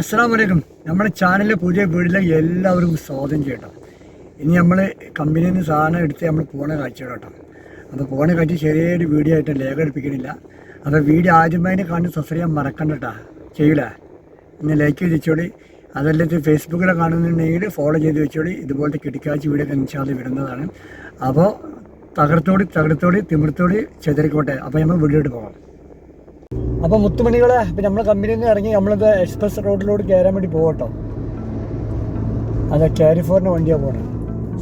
അസ്സാം വലൈക്കും നമ്മുടെ ചാനലിലെ പുതിയ വീട്ടിലേക്ക് എല്ലാവരും സ്വാഗതം ചെയ്യട്ടോ. ഇനി നമ്മൾ കമ്പനിയിൽ നിന്ന് സാധനം എടുത്ത് നമ്മൾ പോണ കാഴ്ച കേട്ടോ അപ്പോൾ പോണ കാഴ്ച ചെറിയൊരു വീഡിയോ ആയിട്ട് ലേഖ എടുപ്പിക്കണില്ല. അപ്പോൾ വീഡിയോ ആദ്യമായി കണ്ട് സബ്സ്ക്രൈബ് മറക്കണ്ട കേട്ടോ ചെയ്യൂലേ. ഇന്ന് ലൈക്ക് വെച്ചോളി. അതല്ലെങ്കിൽ ഫേസ്ബുക്കിലെ കാണുന്നുണ്ടെങ്കിൽ ഫോളോ ചെയ്ത് വെച്ചോളി. ഇതുപോലത്തെ കിടക്കാഴ്ച വീഡിയോ ഇൻഷാൽ വിടുന്നതാണ് അപ്പോൾ തകർത്തോടി തകർത്തോടി തിമിർത്തോടി ചെതറിക്കോട്ടെ. അപ്പോൾ നമ്മൾ വീഡിയോട്ട് പോകാം. അപ്പോൾ മുത്തുമണികളെ ഇപ്പം നമ്മൾ കമ്പനിയിൽ നിന്ന് ഇറങ്ങി നമ്മളിത് എക്സ്പ്രസ് റോഡിലോട്ട് കയറാൻ വേണ്ടി പോകട്ടോ അതെ കാലിഫോർണിയ വണ്ടിയാണ് പോകണം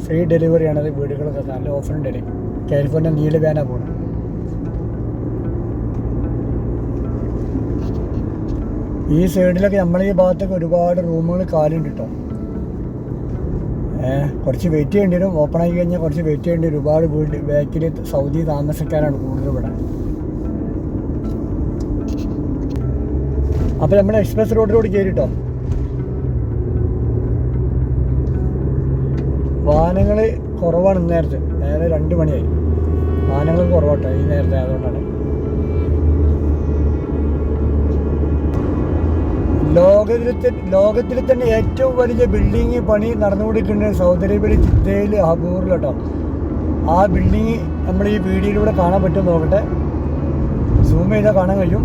ഫ്രീ ഡെലിവറി അത് വീടുകളൊക്കെ നല്ല ഓഫർ ഉണ്ട് കാലിഫോർണിയ നീല വാനാണ് പോകണം ഈ സൈഡിലൊക്കെ നമ്മളെ ഈ ഭാഗത്തൊക്കെ ഒരുപാട് റൂമുകൾ കാലുണ്ട് കേട്ടോ ഏഹ് കുറച്ച് വെയിറ്റ് ചെയ്യേണ്ടി വരും. ഓപ്പൺ ആയി കഴിഞ്ഞാൽ കുറച്ച് വെയിറ്റ് ചെയ്യേണ്ടി വരും. ഒരുപാട് വീട് ബാക്കിൽ സൗദി താമസക്കാരാണ് കൂടുതൽ ഇവിടെ. അപ്പോൾ നമ്മൾ എക്സ്പ്രസ് റോഡിലൂടെ കയറിട്ടോ വാഹനങ്ങൾ കുറവാണ് നേരത്തെ. നേരെ രണ്ട് മണിയായി. വാഹനങ്ങൾ കുറവാട്ടോ ഈ നേരത്തെ അതുകൊണ്ടാണ് ലോകത്തിൽ ലോകത്തിൽ തന്നെ ഏറ്റവും വലിയ ബിൽഡിങ് പണി നടന്നുകൊണ്ടിരിക്കുന്നത് സൗദി അറേബ്യയിൽ ചിത്തയിൽ ഹബൂറിൽ കേട്ടോ ആ ബിൽഡിങ് നമ്മൾ ഈ വീഡിയോയിലൂടെ കാണാൻ പറ്റും നോക്കട്ടെ. സൂം ചെയ്താൽ കാണാൻ കഴിയും.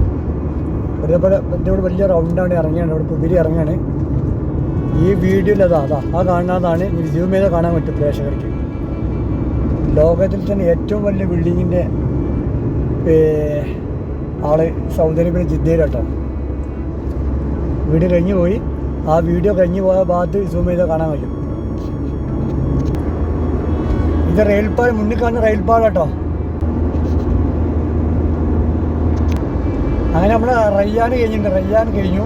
ഇതേപോലെ ഇതിവിടെ വലിയ റൗണ്ടാണ് ഇറങ്ങിയാണ് അവിടെ കുതിരി ഇറങ്ങാണ്. ഈ വീഡിയോയിൽ അതാ അതാ ആ കാണാതാണ് ഇനി ചെയ്ത് കാണാൻ പറ്റും പ്രേക്ഷകർക്ക്. ലോകത്തിൽ തന്നെ ഏറ്റവും വലിയ ബിൽഡിങ്ങിന്റെ ആൾ സൗദി അറേബ്യ ജിദ്ദയിൽ കേട്ടോ. വീഡിയോ കഴിഞ്ഞു പോയി. ആ വീഡിയോ കഴിഞ്ഞു പോയ ഭാഗത്ത് സൂം ചെയ്ത് കാണാൻ പറ്റും. ഇത് റെയിൽപാൽ മുന്നിൽ കാണുന്ന റെയിൽപാൽ കേട്ടോ. അങ്ങനെ നമ്മൾ റയ്യാൻ കഴിഞ്ഞിട്ടുണ്ട് റയ്യാൻ കഴിഞ്ഞു.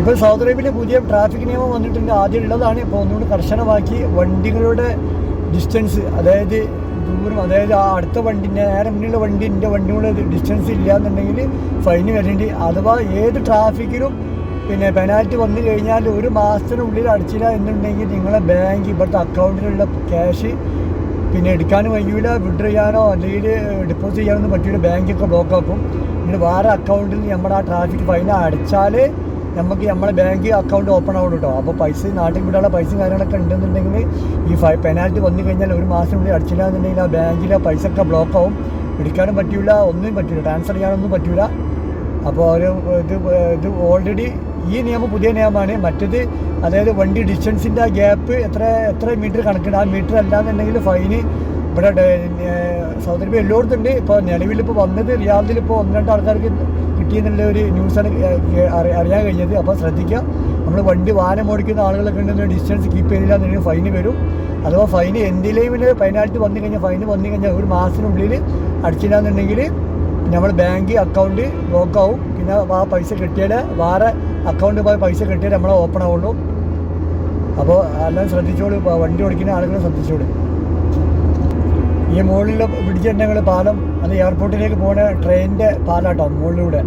ഇപ്പോൾ സൗദി അറേബ്യയിൽ പുതിയ ട്രാഫിക് നിയമം വന്നിട്ടുണ്ട്. ആദ്യം ഉള്ളതാണ്. ഇപ്പോൾ ഒന്നുകൂടി കർശനമാക്കി വണ്ടികളുടെ ഡിസ്റ്റൻസ് അതായത് ദൂരം അതായത് ആ അടുത്ത വണ്ടിന്റെ നേരെ മുന്നിലുള്ള വണ്ടി എന്റെ വണ്ടിയുടെ ഡിസ്റ്റൻസ് ഇല്ല എന്നുണ്ടെങ്കിൽ ഫൈൻ വരേണ്ടി. അഥവാ ഏത് ട്രാഫിക്കിലും പിന്നെ പെനാൽറ്റി വന്നു കഴിഞ്ഞാൽ ഒരു മാസത്തിനുള്ളിൽ അടിച്ചില്ല എന്നുണ്ടെങ്കിൽ നിങ്ങളെ ബാങ്ക് ഇവിടുത്തെ അക്കൗണ്ടിലുള്ള ക്യാഷ് പിന്നെ എടുക്കാനും കഴിയൂല വിഡ്രോ ചെയ്യാനോ അല്ലെങ്കിൽ ഡെപ്പോസിറ്റ് ചെയ്യാനൊന്നും പറ്റിയില്ല ബാങ്കൊക്കെ ബ്ലോക്ക് ആക്കും. പിന്നെ വേറെ അക്കൗണ്ടിൽ നമ്മുടെ ആ ട്രാഫിക് ഫൈൻ അടച്ചാൽ നമുക്ക് നമ്മുടെ ബാങ്ക് അക്കൗണ്ട് ഓപ്പൺ ആവുള്ളൂ കേട്ടോ അപ്പോൾ പൈസ നാട്ടിൽ വിടാനുള്ള പൈസയും കാര്യങ്ങളൊക്കെ ഉണ്ടെന്നുണ്ടെങ്കിൽ ഈ ഫൈ പെനാൽറ്റി വന്നു കഴിഞ്ഞാൽ ഒരു മാസത്തിനുള്ളിൽ അടിച്ചില്ല എന്നുണ്ടെങ്കിൽ ആ ബാങ്കിലെ പൈസ ഒക്കെ ബ്ലോക്ക് ആവും. എടുക്കാനും പറ്റില്ല ഒന്നും പറ്റില്ല ട്രാൻസ്ഫർ ചെയ്യാനൊന്നും പറ്റില്ല അപ്പോൾ ഒരു ഇത് ഇത് ഓൾറെഡി ഈ നിയമം പുതിയ നിയമമാണ്. മറ്റത് അതായത് വണ്ടി ഡിസ്റ്റൻസിന്റെ ആ ഗ്യാപ്പ് എത്ര എത്ര മീറ്റർ കണക്കുണ്ട് ആ മീറ്റർ അല്ലാന്നുണ്ടെങ്കിൽ ഫൈന് ഇവിടെ സൗദി അറേബ്യ എല്ലായിടത്തുണ്ട് ഇപ്പോൾ നിലവിൽ ഇപ്പോൾ വന്നത് റിയാദിൽ ഇപ്പോൾ ഒന്ന് രണ്ട് ആൾക്കാർക്ക് കിട്ടിയെന്നുള്ള ഒരു ന്യൂസാണ് അറിയാൻ കഴിഞ്ഞത്. അപ്പോൾ ശ്രദ്ധിക്കുക. നമ്മൾ വണ്ടി വാഹനം ഓടിക്കുന്ന ആളുകളൊക്കെ ഉണ്ടെങ്കിൽ ഡിസ്റ്റൻസ് കീപ്പ് ചെയ്തില്ല എന്നുണ്ടെങ്കിൽ ഫൈന് വരും. അഥവാ ഫൈന് എന്തിലേയും പെനാൽറ്റി വന്നു കഴിഞ്ഞാൽ ഫൈന് വന്നു കഴിഞ്ഞാൽ ഒരു മാസത്തിനുള്ളിൽ അടിച്ചില്ല എന്നുണ്ടെങ്കിൽ നമ്മൾ ബാങ്ക് അക്കൗണ്ട് ബ്ലോക്കാവും പിന്നെ ആ പൈസ കിട്ടിയാൽ വേറെ അക്കൗണ്ട് പോയി പൈസ കിട്ടിയാൽ നമ്മളെ ഓപ്പൺ ആവുള്ളൂ. അപ്പോൾ എല്ലാം ശ്രദ്ധിച്ചോളൂ വണ്ടി ഓടിക്കുന്ന ആളുകളെ ശ്രദ്ധിച്ചോളൂ. ഈ മുകളിൽ പിടിച്ചിട്ടുണ്ടെങ്കിൽ പാലം അത് എയർപോർട്ടിലേക്ക് പോകുന്ന ട്രെയിനിന്റെ പാലാട്ടോ മുകളിലൂടെ.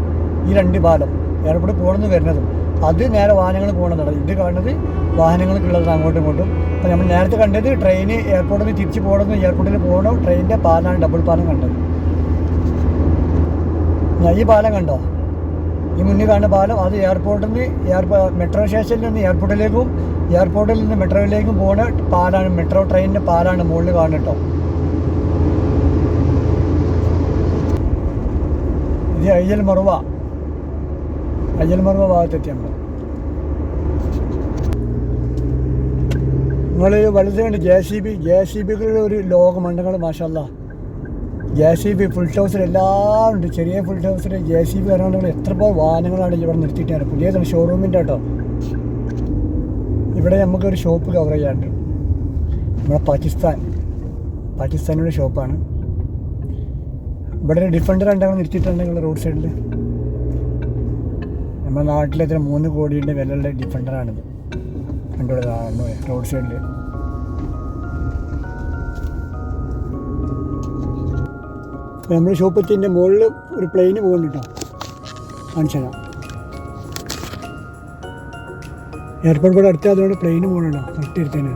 ഈ രണ്ട് പാലം എയർപോർട്ടിൽ പോകണമെന്ന് വരുന്നതും. അത് നേരെ വാഹനങ്ങൾ പോകണമെന്നാണ് ഇത് കാണുന്നത് വാഹനങ്ങൾക്കുള്ളത് അങ്ങോട്ടും ഇങ്ങോട്ടും. അപ്പോൾ നമ്മൾ നേരത്തെ കണ്ടത് ട്രെയിൻ എയർപോർട്ടിൽ നിന്ന് തിരിച്ച് പോകണമെന്ന് എയർപോർട്ടിൽ പോകണം ട്രെയിനിന്റെ പാലാണ് ഡബിൾ പാലം കണ്ടത്. ഞാൻ ഈ പാലം കണ്ടോ? ഈ മുന്നിൽ കാണുന്ന പാലം അത് എയർപോർട്ടിൽ നിന്ന് എയർപോ മെട്രോ സ്റ്റേഷനിൽ നിന്ന് എയർപോർട്ടിലേക്കും എയർപോർട്ടിൽ നിന്ന് മെട്രോയിലേക്കും പോകുന്ന പാലാണ് മെട്രോ ട്രെയിനിന്റെ പാലാണ് മുകളിൽ കാണുന്നത് കേട്ടോ ഇത് അയ്യൽ മറുവ. അയ്യൽ മറുവ ഭാഗത്തെത്തി നമ്മൾ നിങ്ങൾ വലുത് കണ്ട് J C B J C ബികളുടെ ഒരു ലോകമുണ്ടെങ്കിൽ മാഷല്ല ജെ സി ബി ഫുൾ ഹൗസിൽ എല്ലാം ഉണ്ട്. ചെറിയ ഫുൾ ഹൗസിൽ ജെ സി ബി വരാണെങ്കിൽ എത്ര പോ വാഹനങ്ങളാണ് ഇവിടെ നിർത്തിയിട്ടാണ്. പുതിയതാണ് ഷോറൂമിന്റെ കേട്ടോ. ഇവിടെ നമുക്കൊരു ഷോപ്പ് കവർ ചെയ്യാണ്ട് നമ്മുടെ പാകിസ്ഥാൻ. പാകിസ്ഥാനിയുടെ ഷോപ്പാണ് ഇവിടെ ഒരു ഡിഫൻഡർ ഉണ്ടാകുന്ന നിർത്തിയിട്ടുണ്ടെങ്കിൽ റോഡ് സൈഡിൽ നമ്മുടെ നാട്ടിലെ എത്ര മൂന്ന് കോടിയുടെ വിലയുള്ള ഡിഫൻഡറാണിത് കണ്ടോളൂ റോഡ് സൈഡിൽ നമ്മൾ ഷോപ്പ് എത്തിന്റെ മുകളിൽ ഒരു പ്ലെയിന് പോകുന്നുണ്ടോ കാണിച്ചു എയർപോർട്ട് കൂടെ അടുത്ത് അതുകൊണ്ട് പ്ലെയിന് കറക്റ്റ് തൊട്ടടുത്തേന്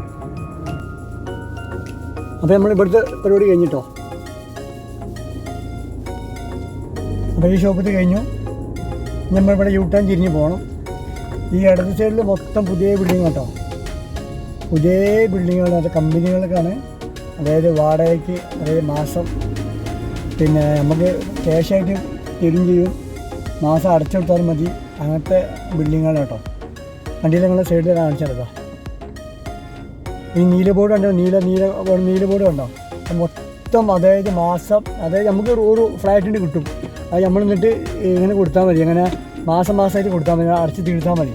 അപ്പോൾ നമ്മൾ ഇവിടുത്തെ പരിപാടി കഴിഞ്ഞിട്ടോ അപ്പോൾ ഈ ഷോപ്പത്ത് കഴിഞ്ഞു. നമ്മളിവിടെ യൂ ടേൺ തിരിഞ്ഞ് പോകണം. ഈ ഇടത് സൈഡിൽ മൊത്തം പുതിയ ബിൽഡിംഗ് കേട്ടോ. പുതിയ ബിൽഡിങ്ങുകൾ അത് കമ്പനികൾക്കാണ് അതായത് വാടകയ്ക്ക് അതായത് മാസം പിന്നെ നമുക്ക് ക്യാഷായിട്ട് തരും ചെയ്യും. മാസം അടച്ചു അടച്ചെടുത്താലും മതി. അങ്ങനത്തെ ബിൽഡിങ്ങാണ് കേട്ടോ. വണ്ടിയിൽ നിങ്ങൾ സൈഡിൽ കാണിച്ചെടുക്കാം ഈ നീല ബോർഡ് ഉണ്ടോ? നീല നീല നീല ബോർഡ് ഉണ്ടോ? മൊത്തം അതായത് മാസം അതായത് നമുക്ക് ഒരു- ഫ്ലാറ്റിന് കിട്ടും. അത് നമ്മൾ എന്നിട്ട് ഇങ്ങനെ കൊടുത്താൽ മതി. അങ്ങനെ മാസം മാസമായിട്ട് കൊടുത്താൽ മതി. അടച്ച് തീർത്താൽ മതി.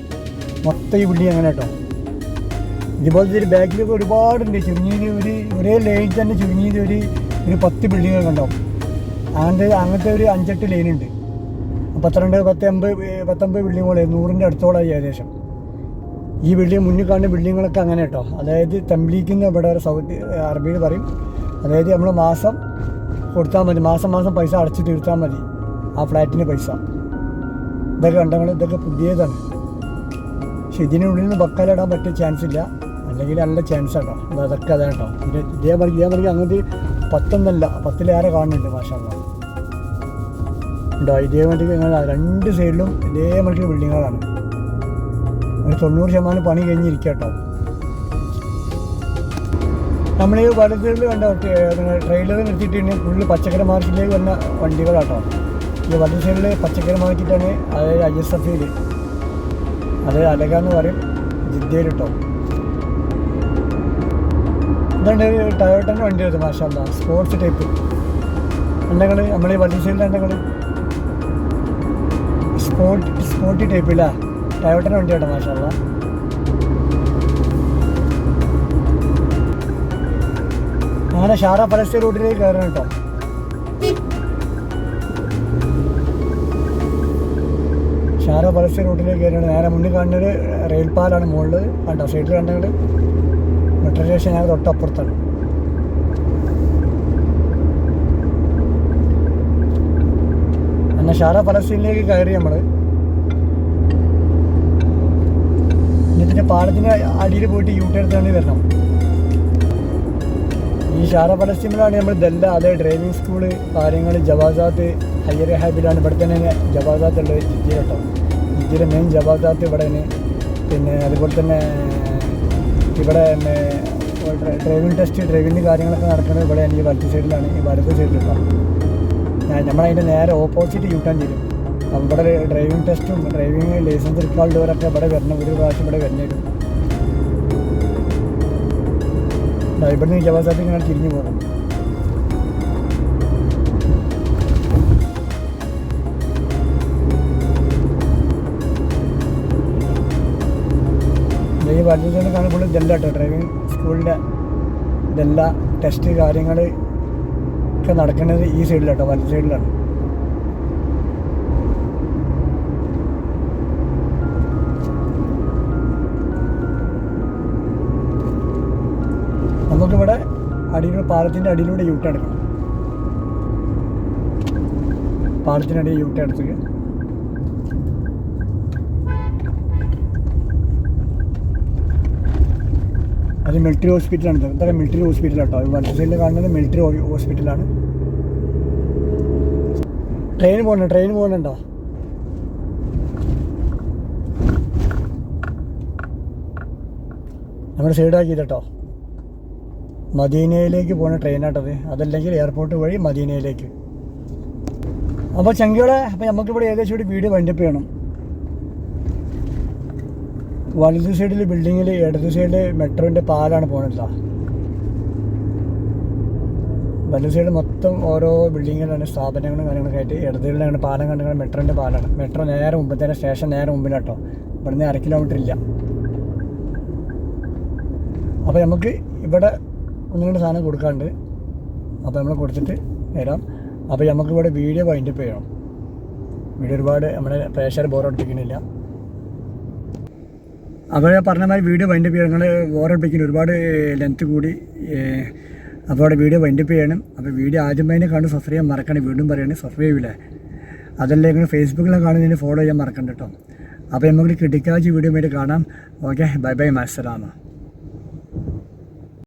മൊത്തം ഈ ബിൽഡിങ് അങ്ങനെ കേട്ടോ. ഇതുപോലത്തെ ഒരു ബാക്കിലൊക്കെ ഒരുപാടുണ്ട്. ചുരുങ്ങിയത് ഒരു ഒരേ ലൈനിൽ തന്നെ ചുരുങ്ങിയത് ഒരു ഒരു പത്ത് ബിൽഡിങ്ങുകൾ ഉണ്ടാവും അങ്ങനത്തെ അങ്ങനത്തെ ഒരു അഞ്ചെട്ട് ലൈനുണ്ട് പന്ത്രണ്ട് പത്തൊമ്പത് പത്തൊമ്പത് പോലെ നൂറിന്റെ അടുത്തോളായി ഏകദേശം. ഈ ബിൽഡിംഗ് മുന്നിൽ കാണുന്ന ബിൽഡിങ്ങുകളൊക്കെ അങ്ങനെ കേട്ടോ. അതായത് തെമ്പിളിക്കുന്ന ഇവിടെ ഒരു സൗദി അറബിയിൽ പറയും. അതായത് നമ്മൾ മാസം കൊടുത്താൽ മതി. മാസം മാസം പൈസ അടച്ച് തീർത്താൽ മതി. ആ ഫ്ലാറ്റിന് പൈസ. ഇതൊക്കെ കണ്ടങ്ങൾ ഇതൊക്കെ പുതിയതാണ്. പക്ഷെ ഇതിനുള്ളിൽ നിന്ന് ബക്കാലിടാൻ പറ്റിയ ചാൻസ് ഇല്ല. അല്ലെങ്കിൽ നല്ല ചാൻസ് അത് അതൊക്കെ അതാണ് കേട്ടോ. ഇതേ മറിക്ക് ഇതേ മറിക്ക് അങ്ങനത്തെ പത്തൊന്നല്ല പത്തിലേറെ കാണുന്നുണ്ട് മാഷാള്ള ഉണ്ടോ? ഇതേമാതിരി രണ്ട് സൈഡിലും ഇതേമാതിരി ബിൽഡിങ്ങുകളാണ്. ഒരു തൊണ്ണൂറ് ശതമാനം പണി കഴിഞ്ഞിരിക്കുക കേട്ടോ നമ്മൾ ഈ വലത്തിൽ കണ്ട ട്രെയിലർ നിർത്തിയിട്ടുണ്ട് ഫുള്ള് പച്ചക്കറി മാർക്കറ്റിലേക്ക് വന്ന വണ്ടികളാട്ടോ ഈ വലത് സൈഡിൽ പച്ചക്കറി മാർക്കറ്റാണ് അതായത് ഐ എസ് എഫ് അതായത് അലക എന്ന് പറയും ജിദ്ദയിൽ കേട്ടോ ഒരു ടയോട്ടന്റെ വണ്ടി എടുത്തു മാഷാല്ല. സ്പോർട്സ് ടൈപ്പ് എണ്ണകൾ നമ്മൾ ഈ വലത് എണ്ണകൾ സ്പോർട്ട് സ്പോർട്ടി ടൈപ്പ് ഇല്ല ടയോട്ടന്റെ വണ്ടി കേട്ടോ മാഷാല്ല. അങ്ങനെ ഷാറ പലസ്തീൻ റൂട്ടിലേക്ക് കയറണം കേട്ടോ. ഷാറ പലസ്തീൻ റൂട്ടിലേക്ക് കയറണം. നേരെ മുന്നിൽ കാണുന്നൊരു റെയിൽ പാലാണ് മുകളിൽ കണ്ടോ? സൈഡിൽ കണ്ടത് മെട്രോ സ്റ്റേഷൻ ഞങ്ങൾ തൊട്ടപ്പുറത്താണ്. ഷാറ പലസ്തീനിലേക്ക് കയറി നമ്മൾ എന്നിട്ട് പാടത്തിന്റെ അടിയിൽ പോയിട്ട് യൂട്ടേൺ ടേൺ എടുത്തുകൊണ്ട് വരണം. ഈ ഷാറ പലസ്തീനിലാണ് നമ്മൾ ദല്ല അത് ഡ്രൈവിംഗ് സ്കൂൾ കാര്യങ്ങൾ ജവാസാത്ത് ഹയ്യർ ഹാബിലാണ്. ഇവിടെ തന്നെ ജവാസാത്ത് ഉള്ളത് ജിദ്ദി മെയിൻ ജവാസാത്ത് ഇവിടെ പിന്നെ അതുപോലെ തന്നെ ഇവിടെ ഡ്രൈവിംഗ് ടെസ്റ്റ് ഡ്രൈവിംഗ് കാര്യങ്ങളൊക്കെ നടക്കുന്നത് ഇവിടെ എനിക്ക് വലത്ത് സൈഡിലാണ് ഈ വലത്ത് സൈഡിലുണ്ടോ ഞാൻ നമ്മളതിന്റെ നേരെ ഓപ്പോസിറ്റ് യൂട്ടാൻ ചെയ്യും. ഇവിടെ ഡ്രൈവിംഗ് ടെസ്റ്റും ഡ്രൈവിംഗ് ലൈസൻസ് എടുക്കാനുള്ളവരൊക്കെ ഇവിടെ വരണം ഒരു പ്രാവശ്യം ഇവിടെ ദാ ഇവിടുന്ന് ജവാസാത്ത് ഇങ്ങനെ തിരിഞ്ഞു പോകും വലുതാണ് കാണുമ്പോൾ ഇതല്ല കേട്ടോ. ഡ്രൈവിംഗ് സ്കൂളിന്റെ ഇതെല്ലാ ടെസ്റ്റ് കാര്യങ്ങൾ ഒക്കെ നടക്കുന്നത് ഈ സൈഡിലാട്ടോ വലത് സൈഡിലാണ് നമുക്കിവിടെ അടിയിലൂടെ പാലത്തിന്റെ അടിയിലൂടെ യൂട്ട് എടുക്കണം പാലത്തിന്റെ അടിയിൽ യൂട്ട് എടുത്തിട്ട് അത് മിലിറ്ററി ഹോസ്പിറ്റലാണ് ഇതൊക്കെ മിലിറ്ററി ഹോസ്പിറ്റലാട്ടോ വലത്ത് സൈഡിൽ കാണുന്നത് മിലിറ്ററി ഹോസ്പിറ്റലാണ് ട്രെയിൻ പോകണ്ട ട്രെയിൻ പോകുന്നുണ്ടോ നമ്മുടെ ആക്കി കേട്ടോ. മദീനയിലേക്ക് പോകുന്ന ട്രെയിനാട്ടത് അതല്ലെങ്കിൽ എയർപോർട്ട് വഴി മദീനയിലേക്ക്. അപ്പോൾ ചങ്കികളെ അപ്പോൾ നമുക്കിവിടെ ഏകദേശം ഒരു വീട് വൈൻഡപ്പ് ചെയ്യണം. വലത് സൈഡിൽ ബിൽഡിങ്ങിൽ ഇടത് സൈഡിൽ മെട്രോന്റെ പാലാണ് പോകുന്നത് വലത് സൈഡ് മൊത്തം ഓരോ ബിൽഡിങ്ങുകളാണ് സ്ഥാപനങ്ങളും കാര്യങ്ങളൊക്കെ ആയിട്ട് ഇടത് സൈഡിലാണ് പാലം കണ്ടുകൊണ്ട് മെട്രോന്റെ പാലാണ്. മെട്രോ നേരെ മുമ്പ് തന്നെ സ്റ്റേഷൻ നേരെ മുമ്പിലാട്ടോ. ഇവിടുന്ന് അര കിലോമീറ്റർ ഇല്ല. അപ്പോൾ നമുക്ക് ഇവിടെ ഒന്ന് രണ്ട് സാധനം കൊടുക്കാണ്ട് അപ്പോൾ നമ്മൾ കൊടുത്തിട്ട് വരാം. അപ്പോൾ നമുക്ക് ഇവിടെ വീഡിയോ വൈൻഡപ്പ് ചെയ്യണം. വീഡിയോ ഒരുപാട് നമ്മുടെ പ്രേക്ഷകർ ബോറടിപ്പിക്കുന്നില്ല അപ്പോൾ പറഞ്ഞ മാതിരി വീഡിയോ വൈൻഡപ്പ് ചെയ്യണം. നിങ്ങൾ ഓരോപ്പിക്കുന്ന ഒരുപാട് ലെങ്ത്ത് കൂടി അപ്പോൾ അവിടെ വീഡിയോ വൈൻഡപ്പ് ചെയ്യണം. അപ്പോൾ വീഡിയോ ആദ്യമായി കണ്ട് സബ്സ്ക്രൈബ് ചെയ്യാൻ മറക്കണം വീണ്ടും പറയണേ. സബ്സ്ക്രൈബ് ചെയ്യില്ലേ അതല്ല നിങ്ങൾ ഫേസ്ബുക്കിലും കാണുന്നതിന് ഫോളോ ചെയ്യാൻ മറക്കണ്ട കേട്ടോ അപ്പോൾ നമുക്ക് കിട്ടിക്കാച്ച് വീഡിയോ വേണ്ടി കാണാം. Okay bye bye മാസലാമ